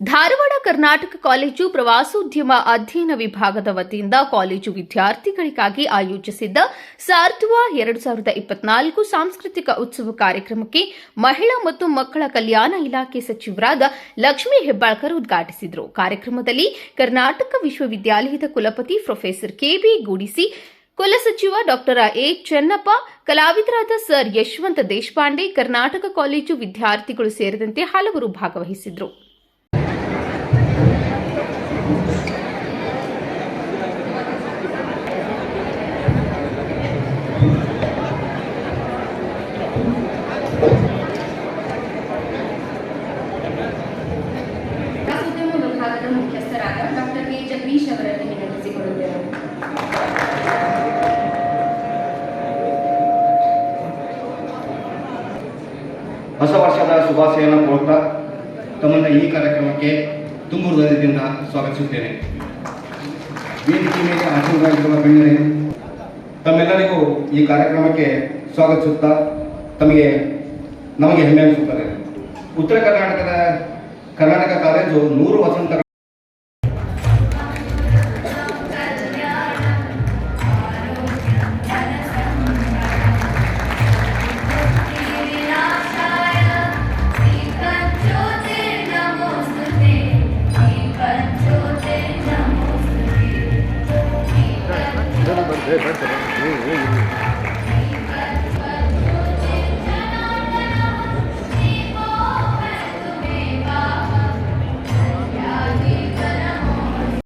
Dharwad Karnataka college ಪ್ರವಾಸೋದ್ಯಮ ಅಧ್ಯಯನ ವಿಭಾಗದ ವತಿಯಿಂದ ಕಾಲೇಜು ವಿದ್ಯಾರ್ಥಿಗಳಿಗಾಗಿ ಆಯೋಜಿಸಿದ್ದ ಸಾರ್ಥುವ ಎರಡು ಸಾವಿರದ ಇಪ್ಪತ್ನಾಲ್ಕು ಸಾಂಸ್ಕೃತಿಕ ಉತ್ಸವ ಕಾರ್ಯಕ್ರಮಕ್ಕೆ ಮಹಿಳಾ ಮತ್ತು ಮಕ್ಕಳ ಕಲ್ಯಾಣ ಇಲಾಖೆ ಸಚಿವರಾದ ಲಕ್ಷ್ಮೀ ಹೆಬ್ಬಾಳ್ಕರ್ ಉದ್ಘಾಟಿಸಿದರು. ಕಾರ್ಯಕ್ರಮದಲ್ಲಿ ಕರ್ನಾಟಕ ವಿಶ್ವವಿದ್ಯಾಲಯದ ಕುಲಪತಿ ಪ್ರೊಫೆಸರ್ ಕೆಬಿ ಗುಡಿಸಿ ಕುಲಸಚಿವ ಡಾಕ್ಟರ್ ಎ. ಚೆನ್ನಪ್ಪ, ಕಲಾವಿದರಾದ ಸರ್ ಯಶವಂತ ದೇಶಪಾಂಡೆ, ಕರ್ನಾಟಕ ಕಾಲೇಜು ವಿದ್ಯಾರ್ಥಿಗಳು ಸೇರಿದಂತೆ ಹಲವರು ಭಾಗವಹಿಸಿದ್ರು ಹೊಸ ವರ್ಷದ ಶುಭಾಶಯನ ಕೋರ್ತಾ ತಮ್ಮನ್ನ ಈ ಕಾರ್ಯಕ್ರಮಕ್ಕೆ ತುಂಬ ಹೃದಯದಿಂದ ಸ್ವಾಗತಿಸುತ್ತೇನೆ. ವೇದಿಕೆ ಮೇಲೆ ಆಶೀರ್ವಾದಿಸುವ ಗಣ್ಯರೇ, ತಮ್ಮೆಲ್ಲರಿಗೂ ಈ ಕಾರ್ಯಕ್ರಮಕ್ಕೆ ಸ್ವಾಗತಿಸುತ್ತಾ ತಮಗೆ ನಮಗೆ ಹೆಮ್ಮೆ ಅನಿಸುತ್ತದೆ. ಉತ್ತರ ಕರ್ನಾಟಕದ ಕರ್ನಾಟಕ ಕಾಲೇಜು ನೂರು ವಸಂತ 这边这边没有没有。没